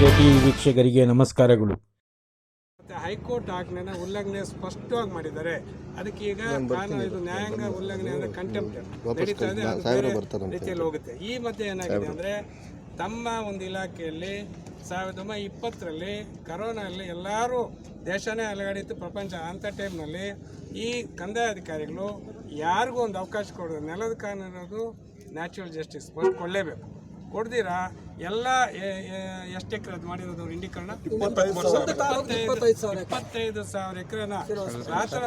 T ವೀಕ್ಷಕರಿಗೆ ನಮಸ್ಕಾರಗಳು. ಮತ್ತೆ ಹೈಕೋರ್ಟ್ ಆಜ್ಞೆನ ಉಲ್ಲಂಘನೆ ಸ್ಪಷ್ಟವಾಗಿ ಮಾಡಿದ್ದಾರೆ. ಅದಕ್ಕೆ ಈಗ ಕಾನೂನು ಇದು ನ್ಯಾಯಾಂಗ ಉಲ್ಲಂಘನೆ ಅಂದ್ರೆ ಕಂಟೆಂಪ್ಟ್ ನಡೀತಾ ಇದೆ ಅದು ಬೇರೆ ರೀತಿಯಲ್ಲಿ ಹೋಗುತ್ತೆ. ಈ ಮಧ್ಯೆ ಏನಾಗಿದೆ ಅಂದ್ರೆ ತಮ್ಮ ಒಂದು ಇಲಾಖೆಯಲ್ಲಿ ಸಾವಿರದ ಒಂಬೈನೂರ ಇಪ್ಪತ್ತರಲ್ಲಿ ಕರೋನಲ್ಲಿ ಎಲ್ಲರೂ ದೇಶನೇ ಅಲಗಾಡಿತ್ತು ಪ್ರಪಂಚ ಅಂಥ ಟೈಮ್ನಲ್ಲಿ ಈ ಕಂದಾಯ ಅಧಿಕಾರಿಗಳು ಯಾರಿಗೂ ಒಂದು ಅವಕಾಶ ಕೊಡೋದು ನೆಲದ ಕಾನೂನು ಅನ್ನೋದು ನ್ಯಾಚುರಲ್ ಜಸ್ಟಿಸ್ ಕೊಡಲೇಬೇಕು ಕೊಡ್ದಿರಾ? ಎಲ್ಲ ಎಷ್ಟು ಎಕರೆ ಅದು ಮಾಡಿರೋದು ಅವ್ರು? ಇಂಡೀಕರಣ ಇಪ್ಪತ್ತೈದು ಸಾವಿರ. ಎಕರೆನ ರಾತ್ರಿ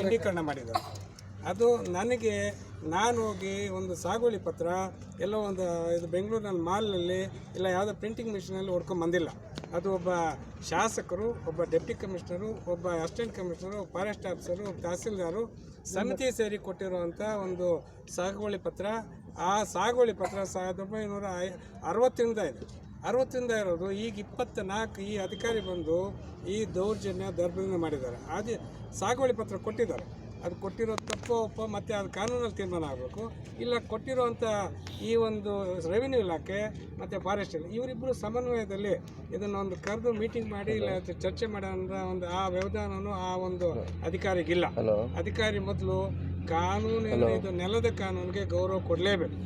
ಇಂಡೀಕರಣ ಮಾಡಿದ್ದಾರೆ ಅದು ನನಗೆ ನಾನು ಹೋಗಿ ಒಂದು ಸಾಗುವಳಿ ಪತ್ರ, ಎಲ್ಲೋ ಒಂದು ಇದು ಬೆಂಗಳೂರಿನ ಮಾಲ್ನಲ್ಲಿ, ಇಲ್ಲ ಯಾವುದೋ ಪ್ರಿಂಟಿಂಗ್ ಮಿಷಿನಲ್ಲಿ ಹೊಡ್ಕೊಂಡು ಬಂದಿಲ್ಲ. ಅದು ಒಬ್ಬ ಶಾಸಕರು, ಒಬ್ಬ ಡೆಪ್ಟಿ ಕಮಿಷನರು ಒಬ್ಬ assistant commissioner forest officer tahsildar ಸಮಿತಿ ಸೇರಿ ಕೊಟ್ಟಿರುವಂಥ ಒಂದು ಸಾಗುವಳಿ ಪತ್ರ. ಆ ಸಾಗುವಳಿ ಪತ್ರ ಸಾವಿರದ ಒಂಬೈನೂರ ಅರವತ್ತರಿಂದ ಇದೆ. ಅರವತ್ತರಿಂದ ಇರೋದು ಈಗ ಇಪ್ಪತ್ತ ನಾಲ್ಕು ಈ ಅಧಿಕಾರಿ ಬಂದು ಈ ದೌರ್ಜನ್ಯ ದೌರ್ಬಲ್ಯ ಮಾಡಿದ್ದಾರೆ. ಅದೇ ಸಾಗುವಳಿ ಪತ್ರ ಕೊಟ್ಟಿದ್ದಾರೆ. ಅದು ಕೊಟ್ಟಿರೋ ತಪ್ಪು ಒಪ್ಪ ಮತ್ತು ಅದು ಕಾನೂನಲ್ಲಿ ತೀರ್ಮಾನ ಆಗಬೇಕು. ಇಲ್ಲ ಕೊಟ್ಟಿರೋವಂಥ ಈ ಒಂದು ರೆವಿನ್ಯೂ ಇಲಾಖೆ ಮತ್ತು ಫಾರೆಸ್ಟ್ ಇಲಾಖೆ ಇವರಿಬ್ಬರು ಸಮನ್ವಯದಲ್ಲಿ ಇದನ್ನು ಒಂದು ಕರೆದು ಮೀಟಿಂಗ್ ಮಾಡಿ ಇಲ್ಲ ಚರ್ಚೆ ಮಾಡೋ ಒಂದು ಆ ವ್ಯವಧಾನನು ಆ ಒಂದು ಅಧಿಕಾರಿಗಿಲ್ಲ ಅಧಿಕಾರಿ ಮೊದಲು ಕಾನೂನಿನ ಇದು ನೆಲದ ಕಾನೂನಿಗೆ ಗೌರವ ಕೊಡಲೇಬೇಕು.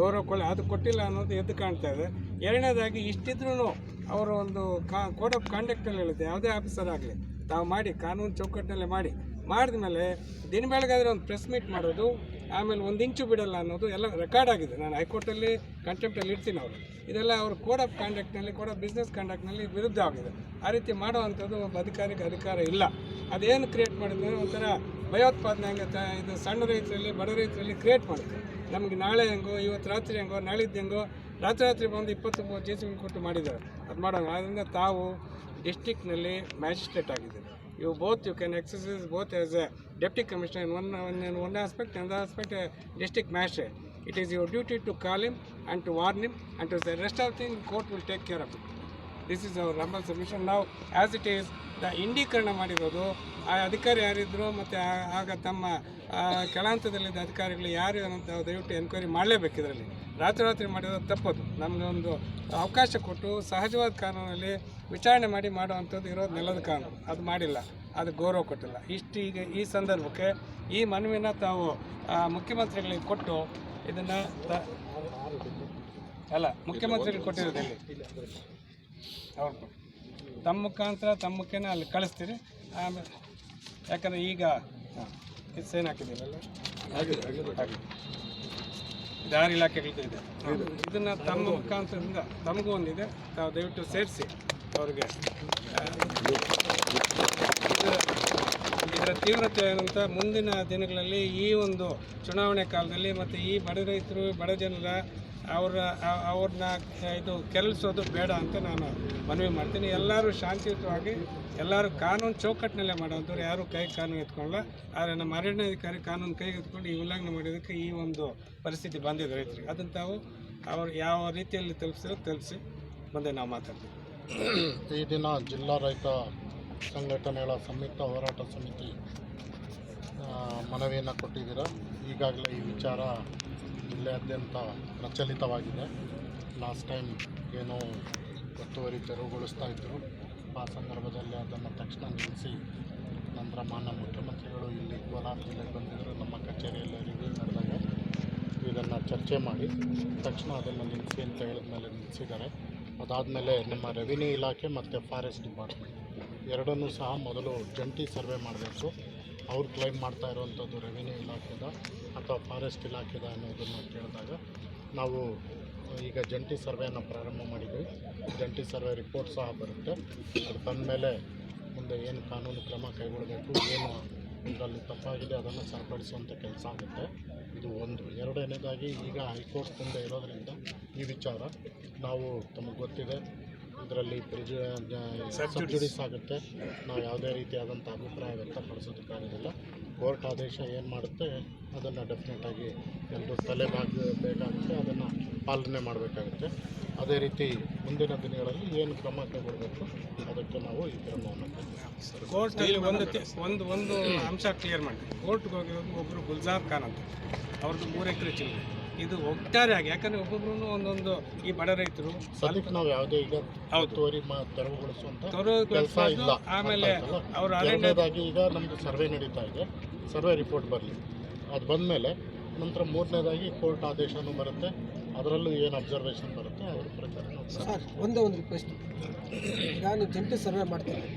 ಗೌರವ ಕೊಡ ಅದು ಕೊಟ್ಟಿಲ್ಲ ಅನ್ನೋದು ಎದ್ದು ಕಾಣ್ತಾ ಇದೆ. ಎರಡನೇದಾಗಿ ಇಷ್ಟಿದ್ರೂ ಅವರು ಒಂದು ಕಾ ಕೋಡ್ ಆಫ್ ಕಾಂಡಕ್ಟಲ್ಲಿ ಹೇಳುತ್ತೆ ಯಾವುದೇ ಆಫೀಸರ್ ಆಗಲಿ. ತಾವು ಮಾಡಿ ಕಾನೂನು ಚೌಕಟ್ಟಿನಲ್ಲೇ ಮಾಡಿ. ಮಾಡಿದ ಮೇಲೆ ದಿನ ಬೆಳಗಾದ್ರೆ ಒಂದು ಪ್ರೆಸ್ ಮೀಟ್ ಮಾಡೋದು, ಆಮೇಲೆ ಒಂದು ಇಂಚು ಬಿಡಲ್ಲ ಅನ್ನೋದು ಎಲ್ಲ ರೆಕಾರ್ಡ್ ಆಗಿದೆ. ನಾನು ಹೈಕೋರ್ಟಲ್ಲಿ ಕಂಟೆಂಪ್ಟಲ್ಲಿ ಇರ್ತೀನಿ ಅವರು. ಇದೆಲ್ಲ ಅವರು ಕೋಡ್ ಆಫ್ ಕಾಂಡಕ್ಟ್ನಲ್ಲಿ ಕೋಡ್ ಆಫ್ ಬಿಸ್ನೆಸ್ ಕಾಂಡಕ್ಟ್ನಲ್ಲಿ ವಿರುದ್ಧ ಆಗಿದೆ. ಆ ರೀತಿ ಮಾಡುವಂಥದ್ದು ಒಬ್ಬ ಅಧಿಕಾರಿಗೆ ಅಧಿಕಾರ ಇಲ್ಲ. ಅದೇನು ಕ್ರಿಯೇಟ್ ಮಾಡಿದ್ರೆ ಒಂಥರ ಭಯೋತ್ಪಾದನೆ ಹಂಗೆ ಇದು ಸಣ್ಣ ರೈತರಲ್ಲಿ, ಬಡ ರೈತರಲ್ಲಿ ಕ್ರಿಯೇಟ್ ಮಾಡುತ್ತೆ. ನಮಗೆ ನಾಳೆ ಹೆಂಗೋ, ಇವತ್ತು ರಾತ್ರಿ ಹೆಂಗೋ, ನಾಳಿದ್ದು ಹೆಂಗೋ, ರಾತ್ರಿ ರಾತ್ರಿ ಬಂದು ಇಪ್ಪತ್ತು ಜೆ ಸಿ ಕೊಟ್ಟು ಮಾಡಿದ್ದಾರೆ. ಅದು ಮಾಡೋಣ. ಆದ್ದರಿಂದ ತಾವು ಡಿಸ್ಟಿಕ್ನಲ್ಲಿ ಮ್ಯಾಜಿಸ್ಟ್ರೇಟ್ ಆಗಿದ್ದೀರಿ. you both you can exercise both as a deputy commissioner in one, in one aspect and the aspect a district magistrate. It is your duty to call him and to warn him and to the rest of the thing court will take care of it. This is our humble submission ನಾವು as it is the ಇಂಡೀಕರಣ ಮಾಡಿರೋದು, ಆ ಅಧಿಕಾರಿ ಯಾರಿದ್ರು ಮತ್ತು ಆಗ ತಮ್ಮ ಕೆಳಹಂತದಲ್ಲಿದ್ದ ಅಧಿಕಾರಿಗಳು ಯಾರು ಅಂತ ದಯವಿಟ್ಟು ಎನ್ಕ್ವೈರಿ ಮಾಡಲೇಬೇಕು ಇದರಲ್ಲಿ. ರಾತ್ರಿ ರಾತ್ರಿ ಮಾಡಿರೋದು ತಪ್ಪದು. ನಮಗೆ ಒಂದು ಅವಕಾಶ ಕೊಟ್ಟು ಸಹಜವಾದ ಕಾನೂನಲ್ಲಿ ವಿಚಾರಣೆ ಮಾಡಿ ಮಾಡುವಂಥದ್ದು ಇರೋದು ನೆಲದ ಕಾನೂನು. ಅದು ಮಾಡಿಲ್ಲ. ಅದು ಗೌರವ ಕೊಟ್ಟಿಲ್ಲ. ಇಷ್ಟು ಈಗ ಈ ಸಂದರ್ಭಕ್ಕೆ ಈ ಮನವಿನ ತಾವು ಮುಖ್ಯಮಂತ್ರಿಗಳಿಗೆ ಕೊಟ್ಟು ಇದನ್ನು ಅಲ್ಲ ಮುಖ್ಯಮಂತ್ರಿಗಳಿಗೆ ಕೊಟ್ಟಿರೋದು ಎಲ್ಲಿ? ಅವ್ರು ತಮ್ಮ ಮುಖಾಂತರ ತಮ್ಮ ಮುಖೇನ ಅಲ್ಲಿ ಕಳಿಸ್ತೀರಿ. ಆಮೇಲೆ ಯಾಕಂದರೆ ಈಗ ಸೈನ್ ಹಾಕಿದ್ದೀರಲ್ಲ? ದಾರಿ ಇಲಾಖೆಗಳದ್ದು ಇದೆ. ಇದನ್ನು ತಮ್ಮ ಮುಖಾಂತರದಿಂದ ತಮಗೂ ಒಂದಿದೆ. ತಾವು ದಯವಿಟ್ಟು ಸೇರಿಸಿ ಅವ್ರಿಗೆ. ಇದರ ತೀವ್ರತೆ ಏನಂತ ಮುಂದಿನ ದಿನಗಳಲ್ಲಿ ಈ ಒಂದು ಚುನಾವಣೆ ಕಾಲದಲ್ಲಿ ಮತ್ತು ಈ ಬಡ ರೈತರು ಬಡ ಜನರ ಅವರ ಅವ್ರನ್ನ ಇದು ಕೆರಳಿಸೋದು ಬೇಡ ಅಂತ ನಾನು ಮನವಿ ಮಾಡ್ತೀನಿ. ಎಲ್ಲರೂ ಶಾಂತಿಯುತವಾಗಿ, ಎಲ್ಲರೂ ಕಾನೂನು ಚೌಕಟ್ಟಿನಲ್ಲೇ ಮಾಡೋಂಥವ್ರು. ಯಾರೂ ಕೈ ಕಾನೂನು ಎತ್ಕೊಳ್ಳಲ್ಲ. ಆದರೆ ನಮ್ಮ ಅರಣ್ಯಾಧಿಕಾರಿ ಕಾನೂನು ಕೈಗೆ ಎತ್ಕೊಂಡು ಈ ಉಲ್ಲಂಘನೆ ಮಾಡಿದ್ದಕ್ಕೆ ಈ ಒಂದು ಪರಿಸ್ಥಿತಿ ಬಂದಿದೆ ರೈತರಿಗೆ. ಅದನ್ನು ತಾವು ಅವ್ರು ಯಾವ ರೀತಿಯಲ್ಲಿ ತಲುಪಿಸಿರೋ ತಲುಪಿಸಿ ಮುಂದೆ ನಾವು ಮಾತಾಡ್ತೀವಿ. ಈ ದಿನ ಜಿಲ್ಲಾ ರೈತ ಸಂಘಟನೆಗಳ ಸಂಯುಕ್ತ ಹೋರಾಟ ಸಮಿತಿ ಮನವಿಯನ್ನು ಕೊಟ್ಟಿದ್ದೀರಾ? ಈಗಾಗಲೇ ಈ ವಿಚಾರ ಜಿಲ್ಲೆಯಾದ್ಯಂತ ಪ್ರಚಲಿತವಾಗಿದೆ. ಲಾಸ್ಟ್ ಟೈಮ್ ಏನೋ ಒತ್ತುವರಿ ತೆರವುಗೊಳಿಸ್ತಾ ಇದ್ದರು ಆ ಸಂದರ್ಭದಲ್ಲಿ ಅದನ್ನು ತಕ್ಷಣ ನಿಲ್ಲಿಸಿ ನಂತರ ಮಾನ್ಯ ಮುಖ್ಯಮಂತ್ರಿಗಳು ಇಲ್ಲಿ ಕೋಲಾರ ಜಿಲ್ಲೆಗೆ ಬಂದಿದ್ದರು ನಮ್ಮ ಕಚೇರಿಯಲ್ಲಿ ರಿವ್ಯೂ ನಡೆದಾಗ ಇದನ್ನು ಚರ್ಚೆ ಮಾಡಿ ತಕ್ಷಣ ಅದನ್ನು ನಿಲ್ಲಿಸಿ ಅಂತ ಹೇಳಿದ್ಮೇಲೆ ನಿಲ್ಲಿಸಿದ್ದಾರೆ. ಅದಾದಮೇಲೆ ನಮ್ಮ ರೆವಿನ್ಯೂ ಇಲಾಖೆ ಮತ್ತು ಫಾರೆಸ್ಟ್ ಡಿಪಾರ್ಟ್ಮೆಂಟ್ ಎರಡನ್ನೂ ಸಹ ಮೊದಲು ಜಂಟಿ ಸರ್ವೆ ಮಾಡಬೇಕು. ಅವ್ರು ಕ್ಲೈಮ್ ಮಾಡ್ತಾ ಇರುವಂಥದ್ದು ರೆವಿನ್ಯೂ ಇಲಾಖೆದ ಅಥವಾ ಫಾರೆಸ್ಟ್ ಇಲಾಖೆದ ಅನ್ನೋದನ್ನು ಕೇಳಿದಾಗ ನಾವು ಈಗ ಜಂಟಿ ಸರ್ವೆಯನ್ನು ಪ್ರಾರಂಭ ಮಾಡಿದ್ವಿ. ಜಂಟಿ ಸರ್ವೆ ರಿಪೋರ್ಟ್ ಸಹ ಬರುತ್ತೆ. ಅದು ಬಂದಮೇಲೆ ಮುಂದೆ ಏನು ಕಾನೂನು ಕ್ರಮ ಕೈಗೊಳ್ಳಬೇಕು, ಏನು ಇದರಲ್ಲಿ ತಪ್ಪಾಗಿದೆ ಅದನ್ನು ಸರಿಪಡಿಸುವಂಥ ಕೆಲಸ ಆಗುತ್ತೆ. ಇದು ಒಂದು. ಎರಡನೇದಾಗಿ ಈಗ ಹೈಕೋರ್ಟ್ ಮುಂದೆ ಇರೋದರಿಂದ ಈ ವಿಚಾರ ನಾವು ತಮಗೆ ಗೊತ್ತಿದೆ. ಇದರಲ್ಲಿ ಪ್ರಿಜು ಸಬ್ಜುಡಿಸ್ ಆಗುತ್ತೆ ನಾವು ಯಾವುದೇ ರೀತಿಯಾದಂಥ ಅಭಿಪ್ರಾಯ ವ್ಯಕ್ತಪಡಿಸೋದಕ್ಕಾಗೋದಿಲ್ಲ ಕೋರ್ಟ್ ಆದೇಶ ಏನು ಮಾಡುತ್ತೆ ಅದನ್ನು ಡೆಫಿನೆಟಾಗಿ ಎಲ್ಲರೂ ತಲೆ ಬೇಕಾಗುತ್ತೆ ಅದನ್ನು ಪಾಲನೆ ಮಾಡಬೇಕಾಗುತ್ತೆ. ಅದೇ ರೀತಿ ಮುಂದಿನ ದಿನಗಳಲ್ಲಿ ಏನು ಕ್ರಮ ಕೈಗೊಳ್ಳಬೇಕು ಅದಕ್ಕೆ ನಾವು ಈ ಕ್ರಮವನ್ನು. ಕೋರ್ಟ್ ಒಂದು ಒಂದು ಒಂದು ಅಂಶ ಕ್ಲಿಯರ್ ಮಾಡಿ ಕೋರ್ಟ್ಗೆ ಹೋಗಿರೋದು ಒಬ್ಬರು ಗುಲ್ಜಾರ್ ಖಾನ್ ಅಂತ. ಅವ್ರದ್ದು ಮೂರು ಎಕರೆ ಚಿಲ್ಲರೆ ಇದು ಒಟ್ಟಾರೆಯಾಗಿ ಯಾಕಂದರೆ ಒಬ್ಬೊಬ್ರು ಒಂದೊಂದು ಈ ಬಡ ರೈತರು ಸಾಲಿಕ್ ನಾವು ಯಾವುದೇ ಈಗ ಹೌದು. ತೋರಿ ಮ- ತೆರವುಗೊಳಿಸುವಂತ ತೊರೆ ಕೆಲಸ ಇಲ್ಲ ಆಮೇಲೆ ಅವರು? ಅವ್ರ ಎರಡನೇದಾಗಿ ಈಗ ನಮ್ಮದು ಸರ್ವೆ ನಡೀತಾ ಇದೆ. ಸರ್ವೆ ರಿಪೋರ್ಟ್ ಬರಲಿ. ಅದು ಬಂದಮೇಲೆ ನಂತರ ಮೂರನೇದಾಗಿ ಕೋರ್ಟ್ ಆದೇಶನೂ ಬರುತ್ತೆ. ಅದರಲ್ಲೂ ಏನು ಅಬ್ಸರ್ವೇಷನ್ ಬರುತ್ತೆ ಅದ್ರ ಪ್ರಕಾರ ಸರ್ ಒಂದೇ ಒಂದು ರಿಕ್ವೆಸ್ಟ್ ನಾನು ಜಂಟಿ ಸರ್ವೆ ಮಾಡ್ತೇನೆ.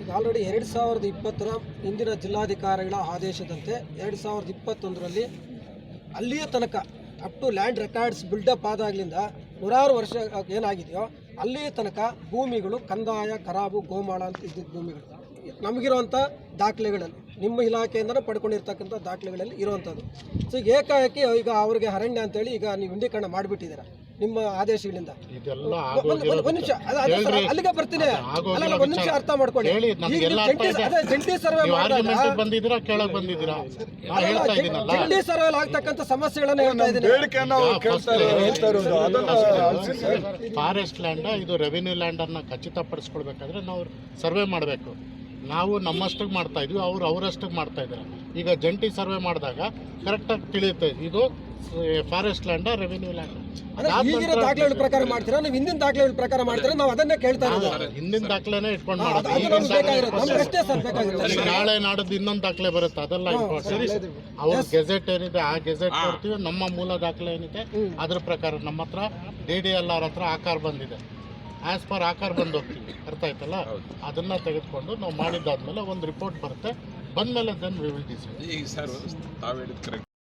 ಈಗ ಆಲ್ರೆಡಿ ಎರಡು ಸಾವಿರದ ಇಪ್ಪತ್ತರ ಇಂದಿನ ಜಿಲ್ಲಾಧಿಕಾರಿಗಳ ಆದೇಶದಂತೆ ಎರಡು ಸಾವಿರದ ಇಪ್ಪತ್ತೊಂದರಲ್ಲಿ ಅಲ್ಲಿಯ ತನಕ up to land records buildup ಆದಾಗಲಿಂದ ನೂರಾರು ವರ್ಷ ಏನಾಗಿದೆಯೋ ಅಲ್ಲಿಯ ತನಕ ಭೂಮಿಗಳು ಕಂದಾಯ, ಕರಾಬು, ಗೋಮಾಳ ಅಂತ ಇದ್ದಿದ್ದ ಭೂಮಿಗಳು. ನಮಗಿರುವಂಥ ದಾಖಲೆಗಳಲ್ಲಿ, ನಿಮ್ಮ ಇಲಾಖೆಯಿಂದನೇ ಪಡ್ಕೊಂಡಿರ್ತಕ್ಕಂಥ ದಾಖಲೆಗಳಲ್ಲಿ ಇರುವಂಥದ್ದು. ಸೊ ಈಗ ಏಕಾಏಕಿ ಈಗ ಅವರಿಗೆ ಅರಣ್ಯ ಅಂತೇಳಿ ಈಗ ನೀವು ಇಂಡೀಕರಣ ಮಾಡಿಬಿಟ್ಟಿದ್ದೀರಾ. ನಿಮ್ಮ ಆದೇಶಗಳಿಂದ. ಇದೆಲ್ಲ ಒಂದ್- ನಿಮಿಷ. ಅಲ್ಲಿಗೆ ಬರ್ತೀನಿ. ಒಂದ್ ನಿಮಿಷ ಅರ್ಥ ಮಾಡ್ಕೊಳ್ಳಿ. ಜಂಟಿ ಸರ್ವೆ ಬಂದಿದ್ದೀರಾ ಕೇಳಕ್ ಬಂದಿದ್ದೀರಾ? ಜಂಟಿ ಸರ್ವೆ ಆಗ್ತಕ್ಕಂಥ ಸಮಸ್ಯೆಗಳನ್ನ ಹೇಳ್ತಾ ಇದ್ದೀನಿ. ಫಾರೆಸ್ಟ್ ಲ್ಯಾಂಡ್ ಇದು ರೆವಿನ್ಯೂ ಲ್ಯಾಂಡ್ ಅನ್ನ ಖಚಿತಪಡಿಸ್ಕೊಳ್ಬೇಕಾದ್ರೆ ನಾವು ಸರ್ವೆ ಮಾಡಬೇಕು. ನಾವು ನಮ್ಮಷ್ಟಕ್ಕೆ ಮಾಡ್ತಾ ಇದ್ವಿ ಅವ್ರು ಅವರಷ್ಟಕ್ಕೆ ಮಾಡ್ತಾ ಇದ್ದಾರೆ. ಈಗ ಜಂಟಿ ಸರ್ವೆ ಮಾಡಿದಾಗ ಕರೆಕ್ಟಾಗಿ ತಿಳಿಯುತ್ತೆ ಇದು ಫಾರೆಸ್ಟ್ ಲ್ಯಾಂಡ ರೆವಿನ್ಯೂ ಲ್ಯಾಂಡ್. ಈಗಿನ ದಾಖಲೆಗಳ ಪ್ರಕಾರ ಮಾಡ್ತೀರಾ? ನೀವು ಹಿಂದಿನ ದಾಖಲೆಗಳ ಪ್ರಕಾರ ಮಾಡ್ತೀರಾ? ನಾವು ಅದನ್ನೇ ಕೇಳ್ತಾ ಇರೋದು. ಹಿಂದಿನ ದಾಖಲೆನೇ ಇಟ್ಕೊಂಡು ಮಾಡೋದು. ಈಗಿನ ನಾಳೆ ನಾಡದ್ದು ಇನ್ನೊಂದು ದಾಖಲೆ ಬರುತ್ತೆ ಅದೆಲ್ಲ ಇಂಪಾರ್ಟೆಂಟ್ ಅವ್ರ ಗೆಜೆಟ್ ಏನಿದೆ ಆ ಗೆಜೆಟ್ ಕೊಡ್ತೀವಿ ನಮ್ಮ ಮೂಲ ದಾಖಲೆ ಏನಿದೆ ಅದ್ರ ಪ್ರಕಾರ. ನಮ್ಮ ಹತ್ರ ಡಿ ಡಿ ಎಲ್ ಆರ್ ಹತ್ರ ಆಕಾರ ಬಂದಿದೆ. ಆಸ್ ಪರ್ ಆಕಾರ ಬಂದು ಹೋಗ್ತೀವಿ ಅರ್ಥ ಆಯ್ತಲ್ಲ? ಅದನ್ನ ತೆಗೆದುಕೊಂಡು ನಾವು ಮಾಡಿದ್ದಾದ್ಮೇಲೆ ಒಂದು ರಿಪೋರ್ಟ್ ಬರುತ್ತೆ. ಬಂದ್ಮೇಲೆ ದೆನ್ ವಿ ವಿಲ್ ಡಿಸೈಡ್ ಈಗ ಸರ್ ತಾವು ಹೇಳಿದ ಕರೆಕ್ಟ್